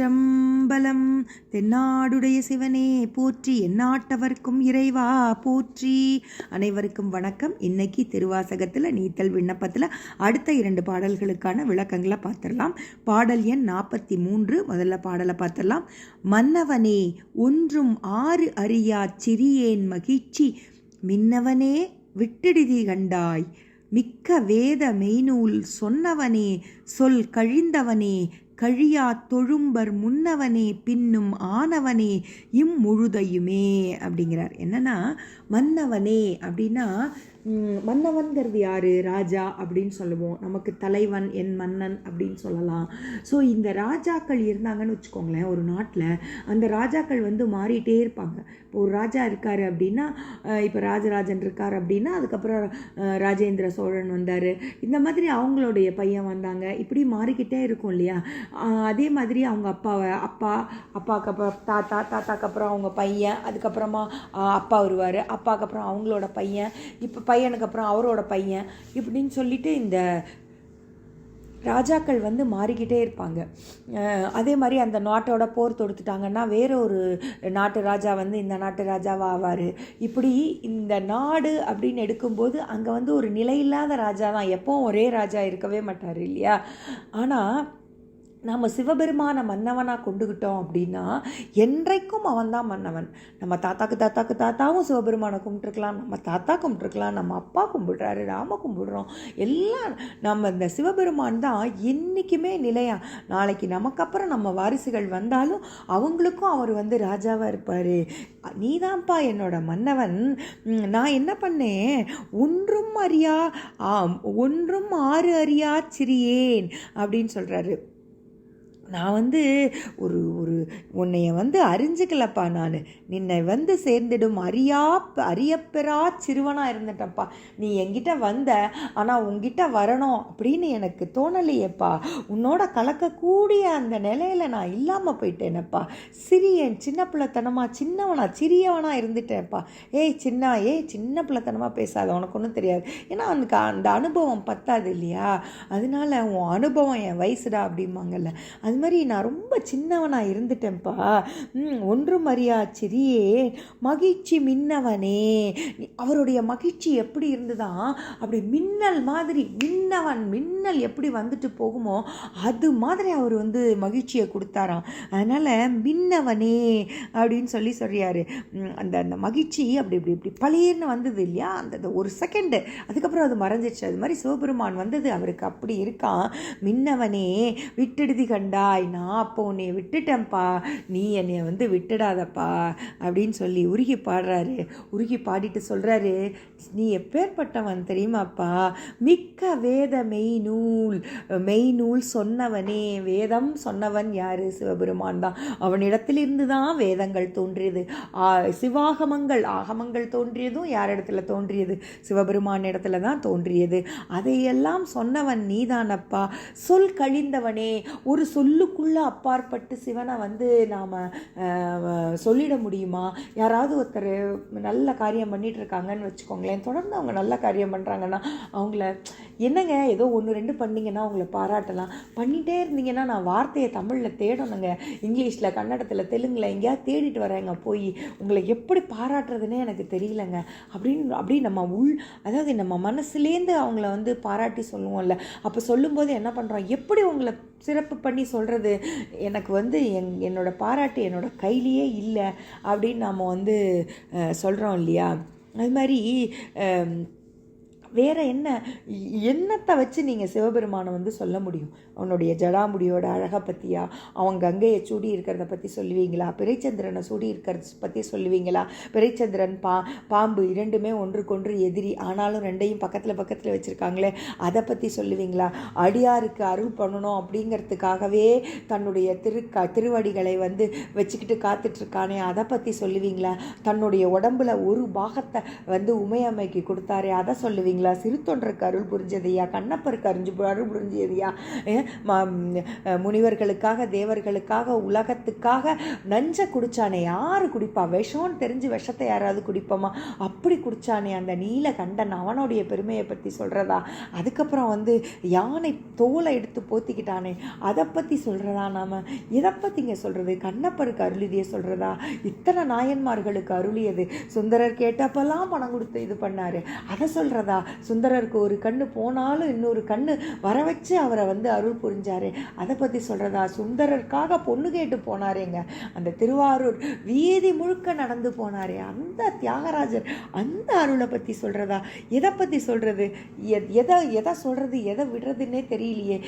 திருச்சிற்றம்பலம் தென்னாடுடைய சிவனே போற்றி எந்நாட்டவர்க்கும் இறைவா போற்றி. அனைவருக்கும் வணக்கம். இன்னைக்கு திருவாசகத்தில் நீத்தல் விண்ணப்பத்தில் அடுத்த இரண்டு பாடல்களுக்கான விளக்கங்களை பார்த்துடலாம். பாடல் எண் நாற்பத்தி மூன்று முதல்ல பாடலை பார்த்துடலாம். மன்னவனே ஒன்றும் ஆறு அறியா சிறியேன் மகிழ்ச்சி. மின்னவனே விட்டிடிதி கண்டாய். மிக்க வேத மெய்நூல் சொன்னவனே சொல் கழிந்தவனே. கழியா தொழும்பர் முன்னவனே பின்னும் ஆனவனே இம்முழுதையுமே அப்படிங்கிறார். என்னன்னா மன்னவனே அப்படின்னா மன்னவன்கிறது யாரு? ராஜா அப்படின்னு சொல்லுவோம். நமக்கு தலைவன் என் மன்னன் அப்படின்னு சொல்லலாம். ஸோ இந்த ராஜாக்கள் இருந்தாங்கன்னு வச்சுக்கோங்களேன் ஒரு நாட்டில் அந்த ராஜாக்கள் வந்து மாறிட்டே இருப்பாங்க. இப்போ ஒரு ராஜா இருக்காரு அப்படின்னா இப்போ ராஜராஜன் இருக்கார் அப்படின்னா அதுக்கப்புறம் ராஜேந்திர சோழன் வந்தார். இந்த மாதிரி அவங்களுடைய பையன் வந்தாங்க. இப்படி மாறிக்கிட்டே இருக்கும் இல்லையா? அதே மாதிரி அவங்க அப்பாவை அப்பா அப்பாவுக்கு அப்புறம் தாத்தா தாத்தாக்கு அப்புறம் அவங்க பையன் அதுக்கப்புறமா அப்பா வருவார். அப்பாவுக்கு அப்புறம் அவங்களோட பையன். இப்போ பையனுக்கு அப்புறம் அவரோட பையன் இப்படின்னு சொல்லிட்டு இந்த ராஜாக்கள் வந்து மாறிக்கிட்டே இருப்பாங்க. அதே மாதிரி அந்த நாட்டோட போர் தொடுத்துட்டாங்கன்னா வேற ஒரு நாட்டு ராஜா வந்து இந்த நாட்டு ராஜாவாக ஆவார். இப்படி இந்த நாடு அப்படின்னு எடுக்கும்போது அங்கே வந்து ஒரு நிலையில்லாத ராஜா தான் எப்போவும் ஒரே ராஜா இருக்கவே மாட்டார் இல்லையா? ஆனால் நம்ம சிவபெருமானை மன்னவனாக கொண்டுக்கிட்டோம் அப்படின்னா என்றைக்கும் அவன் தான் மன்னவன். நம்ம தாத்தாக்கு தாத்தாக்கு தாத்தாவும் சிவபெருமானை கும்பிட்டுருக்கலாம் நம்ம தாத்தா கும்பிட்டுருக்கலாம் நம்ம அப்பா கும்பிடுறாரு ராம கும்பிடுறோம். எல்லாம் நம்ம இந்த சிவபெருமான் தான் என்றைக்குமே நிலையா. நாளைக்கு நமக்கு அப்புறம் நம்ம வாரிசுகள் வந்தாலும் அவங்களுக்கும் அவர் வந்து ராஜாவாக இருப்பார். நீதான்ப்பா என்னோட மன்னவன். நான் என்ன பண்ணேன்? ஒன்றும் அறியா ஒன்றும் ஆறு அறியா சிறியேன் அப்படின்னு சொல்கிறாரு நான் வந்து ஒரு ஒரு உன்னைய வந்து அறிஞ்சுக்கலப்பா நான். நின்னை வந்து சேர்ந்திடும் அறியா அறியப்பெறா சிறுவனாக இருந்துட்டேன்ப்பா. நீ என்கிட்ட வந்த ஆனால் உன்கிட்ட வரணும் அப்படின்னு எனக்கு தோணலையேப்பா. உன்னோட கலக்கக்கூடிய அந்த நிலையில நான் இல்லாமல் போயிட்டேனப்பா. சிறியன் சின்ன பிள்ளைத்தனமா சின்னவனா சிறியவனாக இருந்துட்டேன்ப்பா. ஏய் சின்ன ஏய் சின்ன பிள்ளைத்தனமாக பேசாத உனக்கு ஒன்றும் தெரியாது. ஏன்னா அந்த அந்த அனுபவம் பத்தாது இல்லையா? அதனால உன் அனுபவம் என் வயசுடா அப்படிம்பாங்கல்ல. அது மாதிரி நான் ரொம்ப சின்னவனாக இருந்துட்டேன்ப்பா. ம், ஒன்றும் அறியா சிறியே மகிழ்ச்சி மின்னவனே. அவருடைய மகிழ்ச்சி எப்படி இருந்துதான் அப்படி மின்னல் மாதிரி மின்னவன் மின்னல் எப்படி வந்துட்டு போகுமோ அது மாதிரி அவர் வந்து மகிழ்ச்சியை கொடுத்தாராம். அதனால் மின்னவனே அப்படின்னு சொல்லி சொல்கிறாரு அந்த அந்த மகிழ்ச்சி அப்படி இப்படி இப்படி பழையர்னு வந்தது இல்லையா? அந்த ஒரு செகண்டு அதுக்கப்புறம் அது மறைஞ்சிச்சு அது மாதிரி சிவபெருமான் வந்தது. அவருக்கு அப்படி இருக்கான் மின்னவனே விட்டெடுதி தாய் நான் அப்போ உன்னை விட்டுட்டேன்ப்பா. நீ என்னை வந்து விட்டுடாதப்பா அப்படின்னு சொல்லி உருகி பாடுறாரு. உருகி பாடிட்டு சொல்கிறாரு நீ எப்பேற்பட்டவன் தெரியுமாப்பா? மிக்க வேத மெய் நூல் மெய் நூல் சொன்னவனே வேதம் சொன்னவன் யார்? சிவபெருமான் தான். அவனிடத்திலிருந்து தான் வேதங்கள் தோன்றியது. சிவாகமங்கள் ஆகமங்கள் தோன்றியதும் யார் இடத்துல தோன்றியது? சிவபெருமான் இடத்துல தான் தோன்றியது. அதையெல்லாம் சொன்னவன் நீதானப்பா. சொல் கழிந்தவனே. ஒரு சொல்லுக்குள்ள அப்பாற்பட்டு சிவனை வந்து நாம் சொல்லிட முடியுமா? யாராவது ஒருத்தர் நல்ல காரியம் பண்ணிகிட்டு இருக்காங்கன்னு வச்சுக்கோங்களேன். தொடர்ந்து அவங்க நல்ல காரியம் பண்ணுறாங்கன்னா அவங்கள என்னங்க ஏதோ ஒன்று ரெண்டு பண்ணிங்கன்னா அவங்கள பாராட்டலாம். பண்ணிகிட்டே இருந்தீங்கன்னா நான் வார்த்தையை தமிழில் தேடணுங்க. இங்கிலீஷில் கன்னடத்தில் தெலுங்கில் எங்கேயாவது தேடிட்டு வரேங்க போய். உங்களை எப்படி பாராட்டுறதுனே எனக்கு தெரியலங்க. அப்படின்னு அப்படி நம்ம உள் அதாவது நம்ம மனசுலேருந்து அவங்கள வந்து பாராட்டி சொல்லுவோம்ல. அப்போ சொல்லும்போது என்ன பண்ணுறோம் எப்படி உங்களை சிறப்பு பண்ணி சொல்கிறது எனக்கு வந்து என் என்னோடய பாராட்டு என்னோடய கையிலேயே இல்லை அப்படின்னு நாம் வந்து சொல்கிறோம் இல்லையா? அது மாதிரி வேறு என்ன? என்னத்தை வச்சு நீங்கள் சிவபெருமானை வந்து சொல்ல முடியும்? அவனுடைய ஜடாமுடியோட அழகை பற்றியா அவன் கங்கையை சூடி இருக்கிறத பற்றி சொல்லுவீங்களா? பிறைச்சந்திரனை சூடி இருக்கிறத பற்றி சொல்லுவீங்களா? பிறைச்சந்திரன் பா பாம்பு இரண்டுமே ஒன்றுக்கொன்று எதிரி ஆனாலும் ரெண்டையும் பக்கத்தில் பக்கத்தில் வச்சுருக்காங்களே அதை பற்றி சொல்லுவீங்களா? அடியாருக்கு அருள் பண்ணணும் அப்படிங்கிறதுக்காகவே தன்னுடைய திரு திருவடிகளை வந்து வச்சுக்கிட்டு காத்துட்ருக்கானே அதை பற்றி சொல்லுவீங்களா? தன்னுடைய உடம்புல ஒரு பாகத்தை வந்து உமையம்மைக்கு கொடுத்தாரே அதை சொல்லுவீங்களா? பார்த்தீங்களா சிறுத்தொன்றருக்கு அருள் புரிஞ்சதையா? கண்ணப்பருக்கு அருஞ்சு அருள் புரிஞ்சதையா? முனிவர்களுக்காக தேவர்களுக்காக உலகத்துக்காக நஞ்சை குடிச்சானே? யார் குடிப்பா? விஷம்னு தெரிஞ்சு விஷத்தை யாராவது குடிப்போமா? அப்படி குடிச்சானே அந்த நீலகண்டன் அவனுடைய பெருமையை பற்றி சொல்கிறதா அதுக்கப்புறம் வந்து யானை தோலை எடுத்து போத்திக்கிட்டானே? அதை பற்றி சொல்கிறதா நாம்? எதை பற்றிங்க சொல்கிறது கண்ணப்பருக்கு அருளிதிய சொல்கிறதா இத்தனை நாயன்மார்களுக்கு அருளியது. சுந்தரர் கேட்டப்பெல்லாம் பணம் கொடுத்து இது பண்ணார். அதை சொல்கிறதா சுந்தரருக்கு ஒரு கண்ணு போனாலும் இன்னொரு கண்ணு வர வச்சு அவரை வந்து அருள் புரிஞ்சாரு. அதை பற்றி சொல்கிறதா சுந்தரருக்காக பொண்ணு கேட்டு போனாரேங்க. அந்த திருவாரூர் வீதி முழுக்க நடந்து போனாரே. அந்த தியாகராஜர் அந்த அருளை பற்றி சொல்கிறதா எதை பற்றி சொல்கிறது எதை எதை சொல்கிறது எதை விடுறதுன்னே தெரியலையே.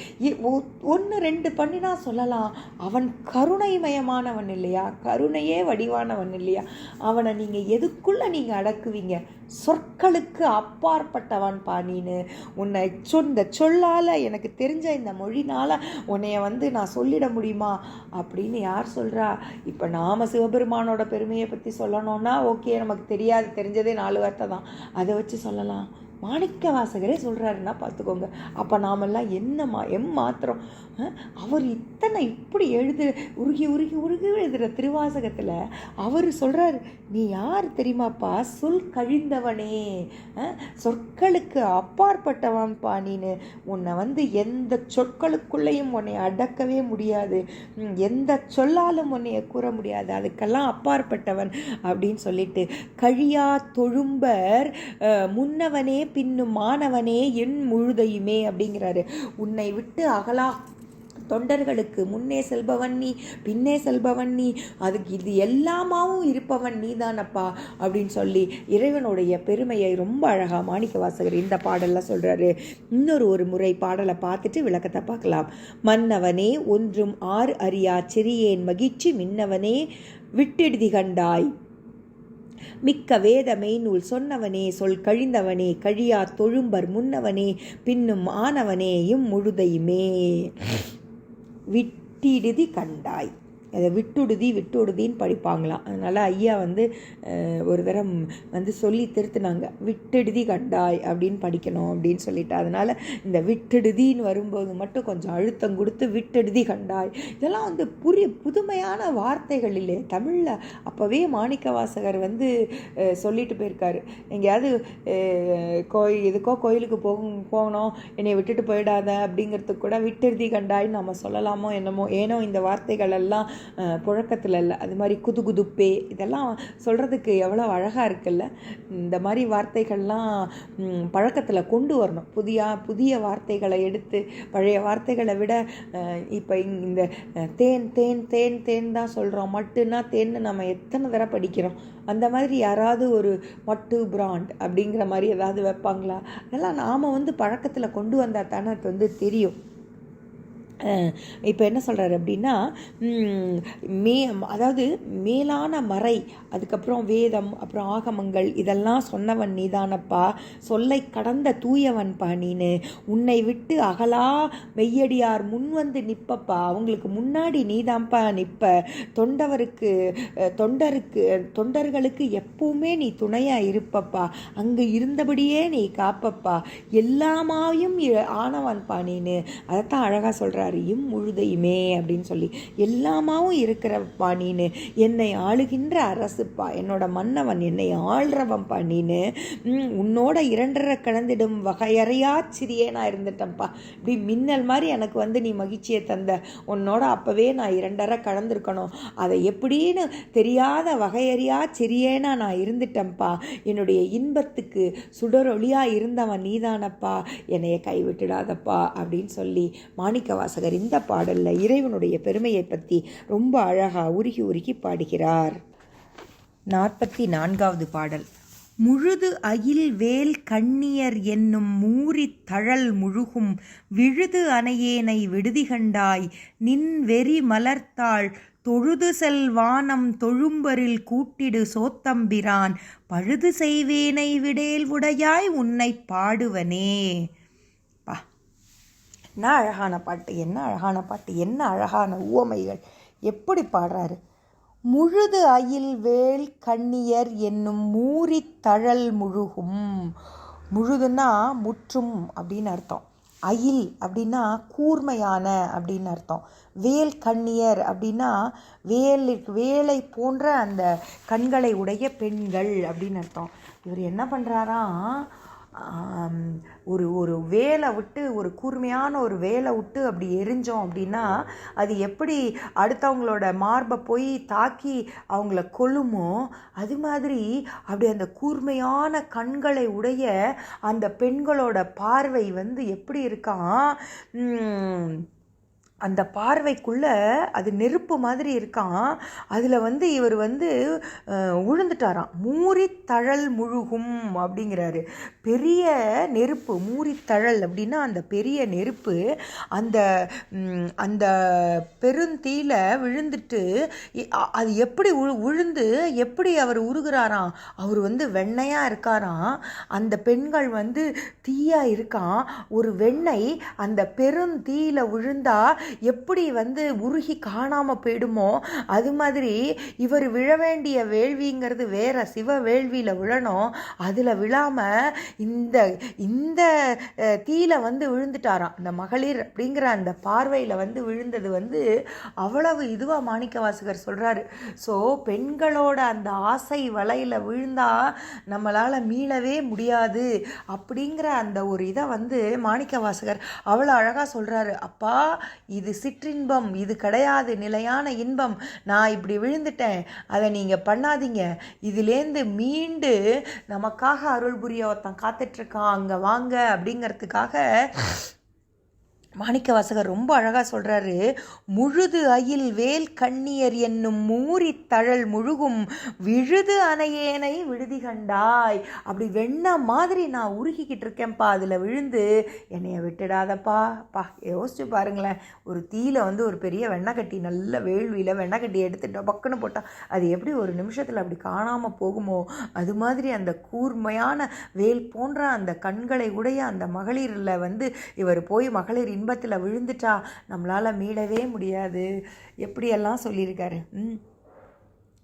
ஒன்று ரெண்டு பண்ணினா சொல்லலாம். அவன் கருணைமயமானவன் இல்லையா? கருணையே வடிவானவன் இல்லையா? அவனை நீங்கள் எதுக்குள்ளே நீங்கள் அடக்குவீங்க? சொற்களுக்கு அப்பாற்பட்ட தவான் பாணின்னு. உன்னை சொந்த சொல்லால் எனக்கு தெரிஞ்ச இந்த மொழினால் உன்னைய வந்து நான் சொல்லிட முடியுமா? அப்படின்னு யார் சொல்கிறா இப்போ நாம சிவபெருமானோட பெருமையை பற்றி சொல்லணும்னா ஓகே நமக்கு தெரியாது தெரிஞ்சதே நாலு வார்த்தை தான். அதை வச்சு சொல்லலாம். மாணிக்க வாசகரே சொல்கிறாருன்னா பார்த்துக்கோங்க அப்போ நாமெல்லாம் என்ன மா எம் மாத்திரம் அவர் இத்தனை இப்படி எழுது உருகி உருகி உருகி எழுதுகிற திருவாசகத்தில் அவர் சொல்கிறாரு நீ யார் தெரியுமாப்பா? சொல் கழிந்தவனே. சொற்களுக்கு அப்பாற்பட்டவன்ப்பா நீனு. உன்னை வந்து எந்த சொற்களுக்குள்ளேயும் உன்னை அடக்கவே முடியாது. எந்த சொல்லாலும் உன்னைய கூற முடியாது. அதுக்கெல்லாம் அப்பாற்பட்டவன். அப்படின்னு சொல்லிட்டு கழியா தொழும்பர் முன்னவனே பின்னும் மாணவனே என் முழுதையுமே. அப்படிங்கிறாரு. உன்னை விட்டு அகலா தொண்டர்களுக்கு முன்னே செல்பவன் நீ பின்னே செல்பவன் நீ அதுக்கு இது எல்லாமாவும் இருப்பவன் நீதானப்பா அப்படின்னு சொல்லி இறைவனுடைய பெருமையை ரொம்ப அழகா மாணிக்க வாசகர் இந்த பாடல்ல சொல்கிறாரு இன்னொரு ஒரு முறை பாடலை பார்த்துட்டு விளக்கத்தை பார்க்கலாம். மன்னவனே ஒன்றும் ஆர் அறியா சிறியேன் மகிழ்ச்சி மின்னவனே விட்டெடுதி கண்டாய். மிக்க வேத மெய்நூல் சொன்னவனே சொல் கழிந்தவனே கழியா தொழும்பர் முன்னவனே பின்னும் ஆனவனே முழுதையுமே. விட்டிடுதி கண்டாய். அதை விட்டுடுதி விட்டுடுதின்னு படிப்பாங்களாம். அதனால் ஐயா வந்து ஒரு தரம் வந்து சொல்லி திருத்தினாங்க. விட்டுடுதி கண்டாய் அப்படின்னு படிக்கணும் அப்படின்னு சொல்லிட்டு. அதனால் இந்த விட்டுடுதின்னு வரும்போது மட்டும் கொஞ்சம் அழுத்தம் கொடுத்து விட்டுடுதி கண்டாய். இதெல்லாம் வந்து புரிய புதுமையான வார்த்தைகள் இல்லை தமிழில் அப்போவே மாணிக்க வாசகர் வந்து சொல்லிட்டு போயிருக்காரு. எங்கேயாவது கோயில் எதுக்கோ கோயிலுக்கு போகும் போகணும். என்னை விட்டுட்டு போயிடாத அப்படிங்கிறதுக்கு கூட விட்டுடுதி கண்டாய்ன்னு நம்ம சொல்லலாமோ என்னமோ. ஏனோ இந்த வார்த்தைகள் எல்லாம் புழக்கத்தில் இல்லை அது மாதிரி குதுகுதுப்பே இதெல்லாம் சொல்கிறதுக்கு எவ்வளோ அழகாக இருக்குல்ல? இந்த மாதிரி வார்த்தைகள்லாம் பழக்கத்தில் கொண்டு வரணும். புதிய புதிய வார்த்தைகளை எடுத்து பழைய வார்த்தைகளை விட இப்போ இந்த தேன் தேன் தேன் தேன் தான் சொல்கிறோம் மட்டுன்னா தேன்னு நம்ம எத்தனை தடவை படிக்கிறோம்? அந்த மாதிரி யாராவது ஒரு மட்டு பிராண்ட் அப்படிங்கிற மாதிரி ஏதாவது வைப்பாங்களா? அதெல்லாம் நாம் வந்து பழக்கத்தில் கொண்டு வந்தால் தானே அது வந்து தெரியும். இப்போ என்ன சொல்கிறாரு அப்படின்னா மே அதாவது மேலான மறை அதுக்கப்புறம் வேதம் அப்புறம் ஆகமங்கள் இதெல்லாம் சொன்னவன் நீதானப்பா சொல்லை கடந்த தூயவன்பா நீனு உன்னை விட்டு அகலா மெய்யடியார் முன் வந்து நிற்பப்பா அவங்களுக்கு முன்னாடி நீதான்ப்பா நிற்ப தொண்டவருக்கு தொண்டருக்கு தொண்டர்களுக்கு எப்பவுமே நீ துணையாக இருப்பப்பா அங்கே இருந்தபடியே நீ காப்பப்பா எல்லாமாயும் இ- ஆனவன்பா நீனு. அதைத்தான் அழகாக சொல்கிறார் அறியும் முழுதையுமே அப்படின்னு சொல்லி எல்லாமாவும் இருக்கிறப்பா நீனு. என்னை ஆளுகின்ற அரசுப்பா. என்னோட மன்னவன் என்னை ஆள்றவன்பா நீனு. உன்னோட இரண்டரை கலந்திடும் வகையறையா சிறியேனா இருந்துட்டேன்ப்பா. இப்படி மின்னல் மாதிரி எனக்கு வந்து நீ மகிழ்ச்சியை தந்த. உன்னோட அப்போவே நான் இரண்டரை கலந்துருக்கணும். அதை எப்படின்னு தெரியாத வகையறியா சிறியேனா நான் இருந்துட்டேன்ப்பா. என்னுடைய இன்பத்துக்கு சுடரொளியாக இருந்தவன் நீதானப்பா. என்னைய கைவிட்டுடாதப்பா அப்படின்னு சொல்லி மாணிக்க வாசகர் இந்த பாடல்ல இறைவனுடைய பெருமையை பற்றி ரொம்ப அழகா உருகி உருகி பாடுகிறார். நாற்பத்தி நான்காவது பாடல். முழுது அயில் வேல் கண்ணியர் என்னும் மூரித் தழல் முழுகும் விழுது அணையேனை விடுதி கண்டாய் நின் வெறி மலர்த்தாள் தொழுது செல் வானம் தொழும்பரில் கூட்டிடு சோத்தம்பிரான் பழுது செய்வேனை விடேல் உடையாய் உன்னை பாடுவனே. என்ன அழகான பாட்டு என்ன அழகான பாட்டு என்ன அழகான உவமைகள் எப்படி பாடுறாரு? முழுது அயில் வேல் கண்ணியர் என்னும் மூரித் தழல் முழுகும். முழுதுன்னா முற்றும் அப்படின்னு அர்த்தம். அயில் அப்படின்னா கூர்மையான அப்படின்னு அர்த்தம். வேல் கண்ணியர் அப்படின்னா வேல் வேலை போன்ற அந்த கண்களை உடைய பெண்கள் அப்படின்னு அர்த்தம். இவர் என்ன பண்ணுறாராம் ஒரு ஒரு வேலை விட்டு ஒரு கூர்மையான ஒரு வேலை விட்டு அப்படி எரிஞ்சோம் அப்படின்னா அது எப்படி அடுத்தவங்களோட மார்பை போய் தாக்கி அவங்கள கொல்லுமோ அது மாதிரி அப்படி அந்த கூர்மையான கண்களை உடைய அந்த பெண்களோட பார்வை வந்து எப்படி இருக்கான் அந்த பார்வைக்குள்ளே அது நெருப்பு மாதிரி இருக்கான் அதில் வந்து இவர் வந்து உழுந்துட்டாராம். உழுந்துட்டாராம் மூரித்தழல் முழுகும் அப்படிங்கிறாரு. பெரிய நெருப்பு மூரித்தழல் அப்படின்னா அந்த பெரிய நெருப்பு அந்த அந்த பெருந்தீல விழுந்துட்டு அது எப்படி உழுந்து எப்படி அவர் உருகிறாராம்? அவர் வந்து வெண்ணையாக இருக்காராம். அந்த பெண்கள் வந்து தீயாக இருக்கான் ஒரு வெண்ணெய் அந்த பெருந்தீயில் விழுந்தா எப்படி வந்து உருகி காணாமல் போயிடுமோ அது மாதிரி இவர் விழ வேண்டிய வேள்விங்கிறது வேற சிவ வேள்வியில விழணும். அதில் விழாம இந்த இந்த தீயில வந்து விழுந்துட்டாராம். இந்த மகளிர் அப்படிங்கிற அந்த பார்வையில் வந்து விழுந்தது வந்து அவ்வளவு இதுவாக மாணிக்க வாசகர் ஸோ பெண்களோட அந்த ஆசை வலையில் விழுந்தா நம்மளால மீளவே முடியாது அப்படிங்கிற அந்த ஒரு இதை வந்து மாணிக்க வாசகர் அவ்வளோ அழகாக சொல்கிறாரு அப்பா இது சிற்றின்பம் இது கிடையாது நிலையான இன்பம். நான் இப்படி விழுந்துட்டேன் அதை நீங்க பண்ணாதீங்க. இதுலேருந்து மீண்டு நமக்காக அருள் புரிய ஒருத்தன் காத்துட்டு இருக்கான் அங்க வாங்க அப்படிங்கிறதுக்காக மாணிக்க வாசகர் ரொம்ப அழகாக சொல்கிறாரு முழுது அயில் வேல் கண்ணியர் என்னும் மூரி தழல் முழுகும் விழுது அணையேனை விடுதி கண்டாய். அப்படி வெண்ண மாதிரி நான் உருகிக்கிட்டு இருக்கேன்ப்பா அதில் விழுந்து என்னைய விட்டுடாதப்பா. பா யோசிச்சு பாருங்களேன் ஒரு தீயில் வந்து ஒரு பெரிய வெண்ணெய் நல்ல வேள்வியில் வெண்ணெய் எடுத்துட்டோம் பக்குன்னு போட்டால் அது எப்படி ஒரு நிமிஷத்தில் அப்படி காணாமல் போகுமோ? அது மாதிரி அந்த கூர்மையான வேல் போன்ற அந்த கண்களை உடைய அந்த மகளிரில் வந்து இவர் போய் மகளிர் இன்பத்தில் விழுந்துட்டா நம்மளால் மீளவே முடியாது. எப்படியெல்லாம் சொல்லியிருக்காரு? ம்.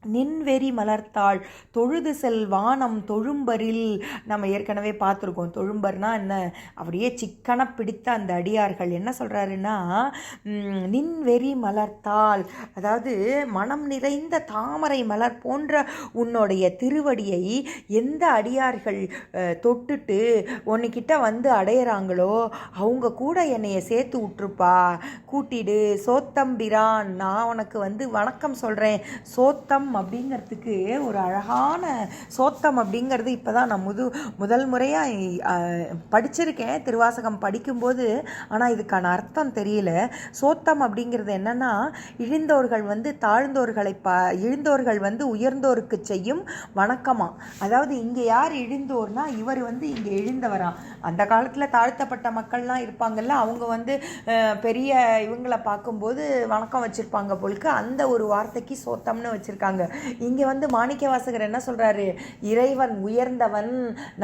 நின்வெறி மலர்த்தாள் தொழுது செல்வானம் தொழும்பரில். நம்ம ஏற்கனவே பார்த்துருக்கோம் தொழும்பர்னா என்ன? அப்படியே சிக்கன பிடித்த அந்த அடியார்கள். என்ன சொல்கிறாருன்னா நின்வெறி மலர்த்தாள். அதாவது மனம் நிறைந்த தாமரை மலர் போன்ற உன்னுடைய திருவடியை எந்த அடியார்கள் தொட்டுட்டு உன்கிட்ட வந்து அடையிறாங்களோ அவங்க கூட என்னைய சேர்த்து விட்டுருப்பா. கூட்டிடு சோத்தம்பிரான் நான் உனக்கு வந்து வணக்கம் சொல்கிறேன் சோத்தம் அப்படிங்கிறதுக்கு ஒரு அழகான சோத்தம் அப்படிங்கிறது இப்போ தான் நான் முது முதல் முறையாக படிச்சிருக்கேன். திருவாசகம் படிக்கும்போது ஆனால் இதுக்கான அர்த்தம் தெரியல. சோத்தம் அப்படிங்கிறது என்னன்னா இழிந்தோர்கள் வந்து தாழ்ந்தோர்களை பா இழிந்தோர்கள் வந்து உயர்ந்தோருக்கு செய்யும் வணக்கமா. அதாவது இங்கே யார் இழிந்தோர்னா இவர் வந்து இங்கே இழிந்தவராம் அந்த காலத்தில் தாழ்த்தப்பட்ட மக்கள்லாம் இருப்பாங்கல்ல அவங்க வந்து பெரிய இவங்களை பார்க்கும்போது வணக்கம் வச்சுருப்பாங்க போலுக்கு அந்த ஒரு வார்த்தைக்கு சோத்தம்னு வச்சுருக்காங்க. இங்கே வந்து மாணிக்க வாசகர் என்ன சொல்கிறாரு இறைவன் உயர்ந்தவன்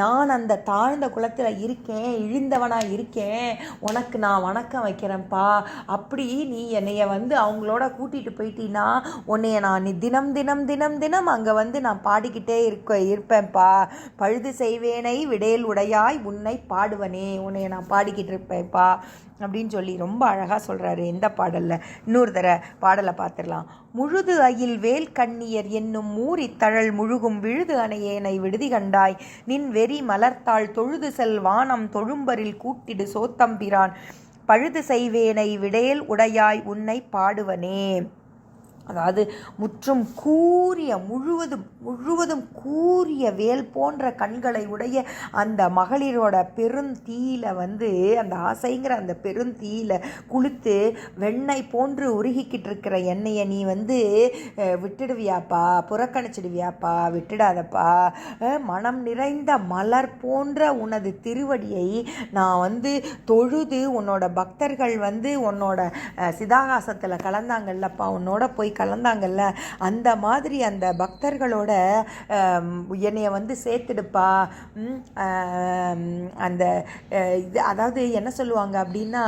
நான் அந்த தாழ்ந்த குலத்தில் இருக்கேன் இழிந்தவனா இருக்கேன் உனக்கு நான் வணக்கம் வைக்கிறேன்ப்பா. அப்படி நீ என்னைய வந்து அவங்களோட கூட்டிட்டு போயிட்டீன்னா உன்னைய நான் தினம் தினம் தினம் தினம் அங்கே வந்து நான் பாடிக்கிட்டே இருக்க இருப்பேன்ப்பா. பழுது செய்வேனை விடேல் உடையாய் உன்னை பாடுவனே உன்னைய நான் பாடிக்கிட்டு இருப்பேன்ப்பா. அப்படின்னு சொல்லி ரொம்ப அழகாக சொல்கிறாரு இந்த பாடலில். இன்னொரு தர பாடலை பார்த்துடலாம். முழுது அயில் வேல் கண்ணியர் என்னும் மூரி தழல் முழுகும் விழுது அணையேனை விடுதி கண்டாய். நின் வெறி மலர்த்தாள் தொழுது செல் வானம் தொழும்பரில் கூட்டிடு சோத்தம்பிரான். பழுது செய்வேனை விடேல் உடையாய் உன்னை பாடுவனே. அதாவது முற்றும் கூரிய முழுவதும் முழுவதும் கூரிய வேல் போன்ற கண்களை உடைய அந்த மகளிரோட பெருந்தீயில வந்து அந்த ஆசைங்கிற அந்த பெருந்தீயில குளித்து வெண்ணெய் போன்று உருகிக்கிட்டு இருக்கிற எண்ணெயை நீ வந்து விட்டுடுவியாப்பா புறக்கணிச்சிடுவியாப்பா விட்டுடாதப்பா. மனம் நிறைந்த மலர் போன்ற உனது திருவடியை நான் வந்து தொழுது உன்னோட பக்தர்கள் வந்து உன்னோட சிதாகாசத்தில் கலந்தாங்கல்லப்பா உன்னோட போய் கலந்தாங்கல்ல? அந்த மாதிரி அந்த பக்தர்களோட என்னைய வந்து சேர்த்துடுப்பா. அந்த இது அதாவது என்ன சொல்லுவாங்க அப்படின்னா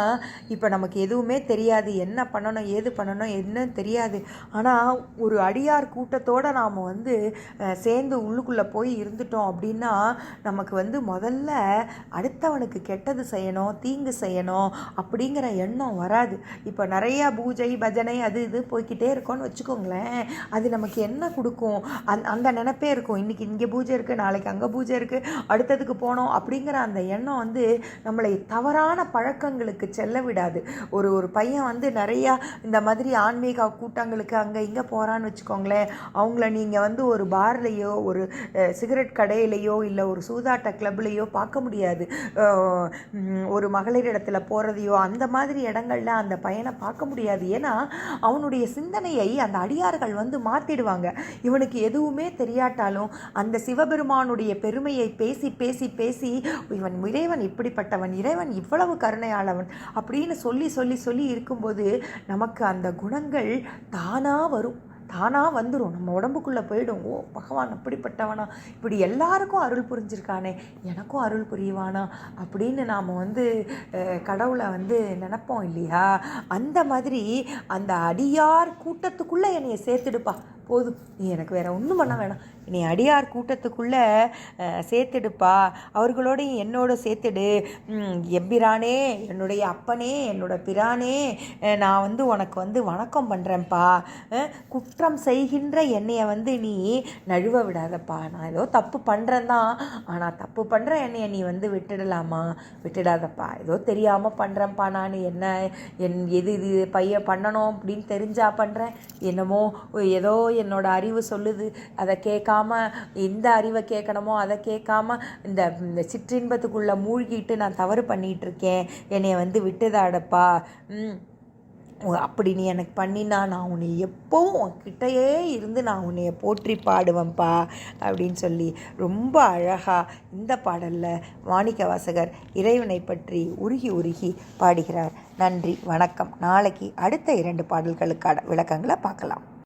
இப்போ நமக்கு எதுவுமே தெரியாது. என்ன பண்ணணும் ஏது பண்ணணும் என்னன்னு தெரியாது. ஆனால் ஒரு அடியார் கூட்டத்தோடு நாம் வந்து சேர்ந்து உள்ளுக்குள்ளே போய் இருந்துட்டோம் அப்படின்னா நமக்கு வந்து முதல்ல அடுத்தவனுக்கு கெட்டது செய்யணும் தீங்கு செய்யணும் அப்படிங்கிற எண்ணம் வராது. இப்போ நிறையா பூஜை பஜனை அது இது போய்க்கிட்டே இருக்கோன்னு வச்சுக்கோங்களேன். அது நமக்கு என்ன கொடுக்கும்? அந் அந்த நினப்பே இருக்கும். இன்றைக்கி இங்கே பூஜை இருக்குது நாளைக்கு அங்கே பூஜை இருக்குது அடுத்ததுக்கு போனோம் அப்படிங்கிற அந்த எண்ணம் வந்து நம்மளை தவறான பழக்கங்களுக்கு செல்ல விடாது. ஒரு ஒரு பையன் வந்து நிறையா இந்த மாதிரி ஆன்மீக கூட்டங்களுக்கு அங்கே இங்கே போகிறான்னு வச்சுக்கோங்களேன். அவங்கள நீங்கள் வந்து ஒரு பார்லேயோ ஒரு சிகரெட் கடையிலையோ இல்லை ஒரு சூதாட்ட கிளப்லேயோ பார்க்க முடியாது. ஒரு மகளிர் இடத்துல போகிறதையோ அந்த மாதிரி இடங்கள்ல அந்த பையனை பார்க்க முடியாது. ஏன்னா அவனுடைய சிந்தனையை அந்த அடியார்கள் வந்து மாற்றிடுவாங்க இவனுக்கு எதுவுமே தெரியாட்டாலும் அந்த சிவபெருமானுடைய பெருமையை பேசி பேசி பேசி இவன் இறைவன் இப்படிப்பட்டவன் இறைவன் இவ்வளவு கருணையாளவன் அப்படின்னு சொல்லி சொல்லி சொல்லி இருக்கும்போது நமக்கு அந்த குணங்கள் தானாக வரும். தானாக வந்துடும் நம்ம உடம்புக்குள்ளே போயிடும். ஓ பகவான் அப்படிப்பட்டவனா? இப்படி எல்லாருக்கும் அருள் புரிஞ்சிருக்கானே. எனக்கும் அருள் புரியவானா அப்படின்னு நாம் வந்து கடவுளை வந்து நினப்போம் இல்லையா? அந்த மாதிரி அந்த அடியார் கூட்டத்துக்குள்ளே என்னையை சேர்த்துடுப்பா. போதும். நீ எனக்கு வேறு ஒன்றும் பண்ண வேணாம். நீ அடியார் கூட்டத்துக்குள்ளே சேர்த்துடுப்பா. அவர்களோடையும் என்னோட சேர்த்துடு. எம்பிரானே என்னுடைய அப்பனே என்னோட பிரானே நான் வந்து உனக்கு வந்து வணக்கம் பண்ணுறேன்ப்பா குற்றம் செய்கின்ற என்னைய வந்து நீ நழுவ விடாதப்பா. நான் ஏதோ தப்பு பண்ணுறேன் தான் ஆனால் தப்பு பண்ணுற என்னைய நீ வந்து விட்டுடலாமா? விட்டுடாதப்பா. ஏதோ தெரியாமல் பண்ணுறேன்ப்பா நான். என்ன என் எது இது பையன் பண்ணணும் அப்படின்னு தெரிஞ்சா பண்ணுறேன் என்னமோ ஏதோ என்னோட அறிவு சொல்லுது. அதை கேட்காம எந்த அறிவை கேட்கணுமோ அதை கேட்காம இந்த சிற்றின்பத்துக்குள்ளே மூழ்கிட்டு நான் தவறு பண்ணிகிட்ருக்கேன் இருக்கேன். என்னைய வந்து விட்டுதாடப்பா ம். அப்படி நீ எனக்கு பண்ணினா நான் உன்னை எப்போவும் உன்கிட்டயே இருந்து நான் உன்னைய போற்றி பாடுவேன்ப்பா அப்படின்னு சொல்லி ரொம்ப அழகாக இந்த பாடலில் மாணிக்க வாசகர் இறைவனை பற்றி உருகி உருகி பாடுகிறார். நன்றி வணக்கம். நாளைக்கு அடுத்த இரண்டு பாடல்களுக்கான விளக்கங்களை பார்க்கலாம்.